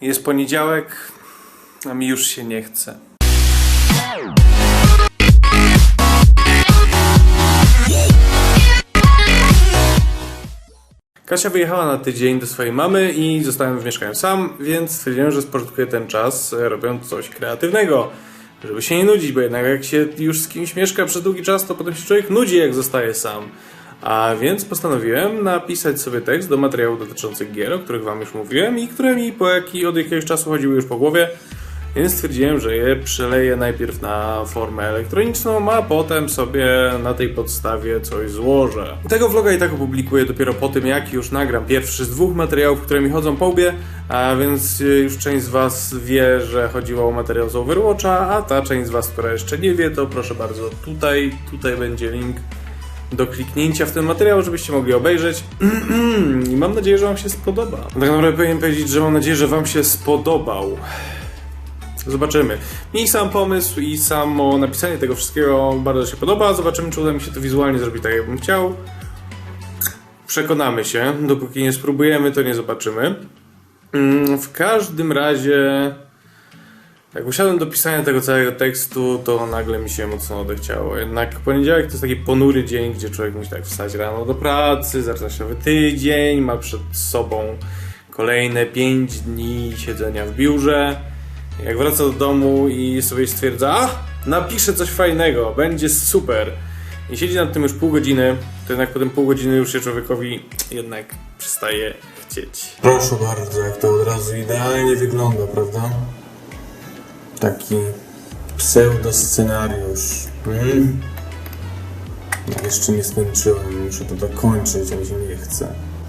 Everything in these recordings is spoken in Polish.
Jest poniedziałek, a mi już się nie chce. Kasia wyjechała na tydzień do swojej mamy i zostałem w mieszkaniu sam, więc stwierdziłem, że spożytkuję ten czas e, robiąc coś kreatywnego, żeby się nie nudzić, bo jednak jak się już z kimś mieszka przez długi czas, to potem się człowiek nudzi, jak zostaje sam. A więc postanowiłem napisać sobie tekst do materiałów dotyczących gier, o których wam już mówiłem i które mi po jaki, od jakiegoś czasu chodziły już po głowie, więc stwierdziłem, że je przeleję najpierw na formę elektroniczną, a potem sobie na tej podstawie coś złożę. Tego vloga i tak opublikuję dopiero po tym, jak już nagram pierwszy z dwóch materiałów, które mi chodzą po łbie, a więc y, już część z Was wie, że chodziło o materiał z Overwatcha, a ta część z Was, która jeszcze nie wie, to proszę bardzo, tutaj, tutaj będzie link do kliknięcia w ten materiał, żebyście mogli obejrzeć. I mam nadzieję, że Wam się spodoba. Tak naprawdę powinien powiedzieć, że mam nadzieję, że Wam się spodobał. Zobaczymy. Mi sam pomysł i samo napisanie tego wszystkiego bardzo się podoba. Zobaczymy, czy uda mi się to wizualnie zrobić tak, jakbym chciał. Przekonamy się. Dopóki nie spróbujemy, to nie zobaczymy. Mm, W każdym razie, jak usiadłem do pisania tego całego tekstu, to nagle mi się mocno odechciało. Jednak poniedziałek to jest taki ponury dzień, gdzie człowiek musi tak wstać rano do pracy, zaczyna się tydzień, ma przed sobą kolejne 5 dni siedzenia w biurze. Jak wraca do domu i sobie stwierdza, a napiszę coś fajnego, będzie super. I siedzi nad tym już pół godziny, to jednak po tym pół godziny już się człowiekowi jednak przestaje chcieć. Proszę bardzo, jak to od razu idealnie wygląda, prawda? Taki pseudoscenariusz. Mm. Ja jeszcze nie skończyłem, muszę to dokończyć, ale się nie chce.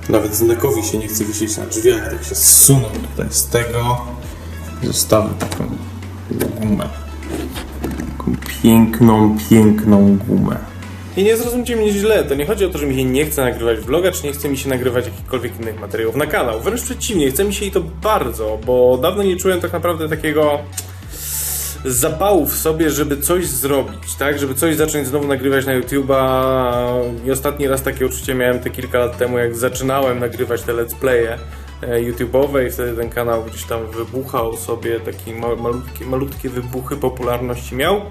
Nawet znakowi się nie chce wisieć na drzwiach, tak się zsunął tutaj z tego. Zostawię taką gumę. Taką piękną, piękną gumę. I nie zrozumcie mnie źle, to nie chodzi o to, że mi się nie chce nagrywać vloga, czy nie chce mi się nagrywać jakichkolwiek innych materiałów na kanał. Wręcz przeciwnie, chce mi się i to bardzo, bo dawno nie czułem tak naprawdę takiego zapału w sobie, żeby coś zrobić, tak? Żeby coś zacząć znowu nagrywać na YouTube'a. I ostatni raz takie uczucie miałem te kilka lat temu, jak zaczynałem nagrywać te let's playe e, YouTube'owe i wtedy ten kanał gdzieś tam wybuchał sobie, takie ma- malutkie, malutkie wybuchy popularności miał.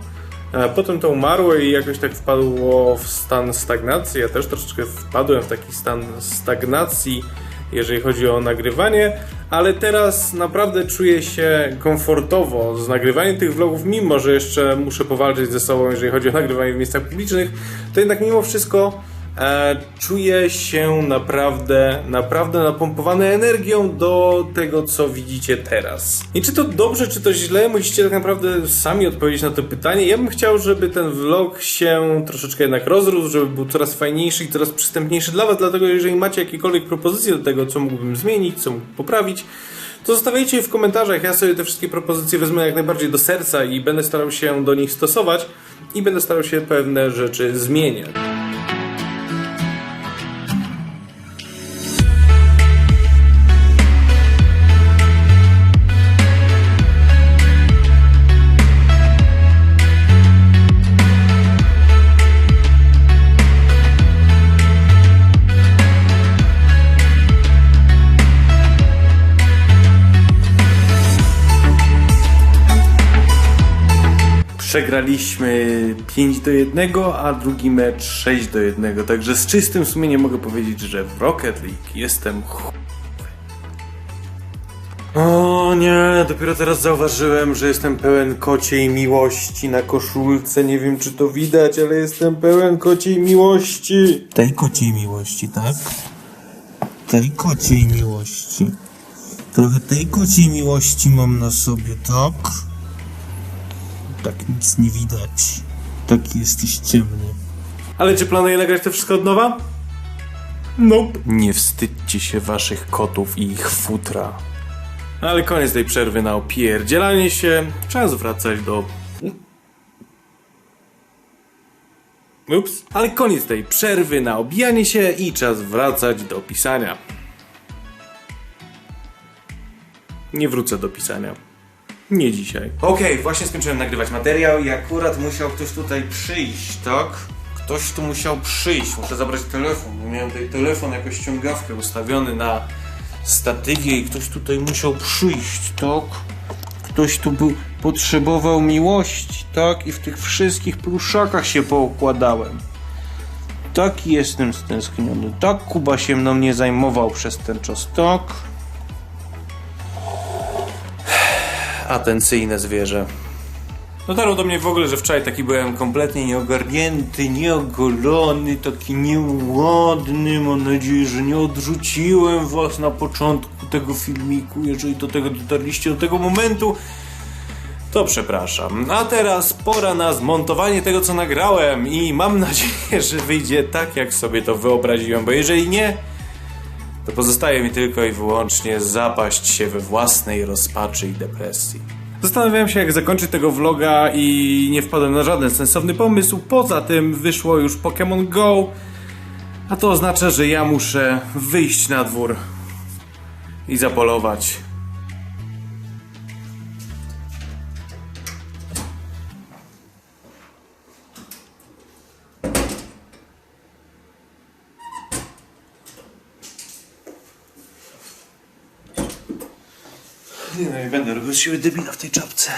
E, Potem to umarło i jakoś tak wpadło w stan stagnacji. Ja też troszeczkę wpadłem w taki stan stagnacji, jeżeli chodzi o nagrywanie, ale teraz naprawdę czuję się komfortowo z nagrywaniem tych vlogów, mimo że jeszcze muszę powalczyć ze sobą, jeżeli chodzi o nagrywanie w miejscach publicznych, to jednak mimo wszystko e, czuję się naprawdę, naprawdę napompowany energią do tego, co widzicie teraz. I czy to dobrze, czy to źle, musicie tak naprawdę sami odpowiedzieć na to pytanie. Ja bym chciał, żeby ten vlog się troszeczkę jednak rozrósł, żeby był coraz fajniejszy i coraz przystępniejszy dla Was, dlatego jeżeli macie jakiekolwiek propozycje do tego, co mógłbym zmienić, co mógłbym poprawić, to zostawiajcie je w komentarzach. Ja sobie te wszystkie propozycje wezmę jak najbardziej do serca i będę starał się do nich stosować i będę starał się pewne rzeczy zmieniać. Przegraliśmy 5 do 1, a drugi mecz 6 do 1. Także z czystym sumieniem mogę powiedzieć, że w Rocket League jestem. O nie, dopiero teraz zauważyłem, że jestem pełen kociej miłości na koszulce. Nie wiem, czy to widać, ale jestem pełen kociej miłości. Tej kociej miłości, tak? Tej kociej miłości. Trochę tej kociej miłości mam na sobie, tak? Tak nic nie widać. Taki jesteś ciemny. Ale czy planuję nagrać to wszystko od nowa? Nope. Nie wstydźcie się waszych kotów i ich futra. Ale koniec tej przerwy na opierdzielanie się. Czas wracać do... Ups. Ale koniec tej przerwy na obijanie się i czas wracać do pisania. Nie wrócę do pisania. Nie dzisiaj. Okej, właśnie skończyłem nagrywać materiał i akurat musiał ktoś tutaj przyjść, tak? Ktoś tu musiał przyjść. Muszę zabrać telefon. Miałem tutaj telefon jako ściągawkę ustawiony na statywie i ktoś tutaj musiał przyjść, tak? Ktoś tu był, potrzebował miłości, tak? I w tych wszystkich pluszakach się poukładałem. Tak jestem stęskniony. Tak Kuba się mną nie zajmował przez ten czas, tak? Atencyjne zwierzę. Dotarło do mnie w ogóle, że wczoraj taki byłem kompletnie nieogarnięty, nieogolony, taki nieładny. Mam nadzieję, że nie odrzuciłem was na początku tego filmiku. Jeżeli do tego dotarliście do tego momentu, to przepraszam. A teraz pora na zmontowanie tego, co nagrałem i mam nadzieję, że wyjdzie tak, jak sobie to wyobraziłem, bo jeżeli nie, to pozostaje mi tylko i wyłącznie zapaść się we własnej rozpaczy i depresji. Zastanawiałem się, jak zakończyć tego vloga i nie wpadłem na żaden sensowny pomysł. Poza tym wyszło już Pokémon Go, a to oznacza, że ja muszę wyjść na dwór i zapolować. No, nie będę robił z siebie debila w tej czapce.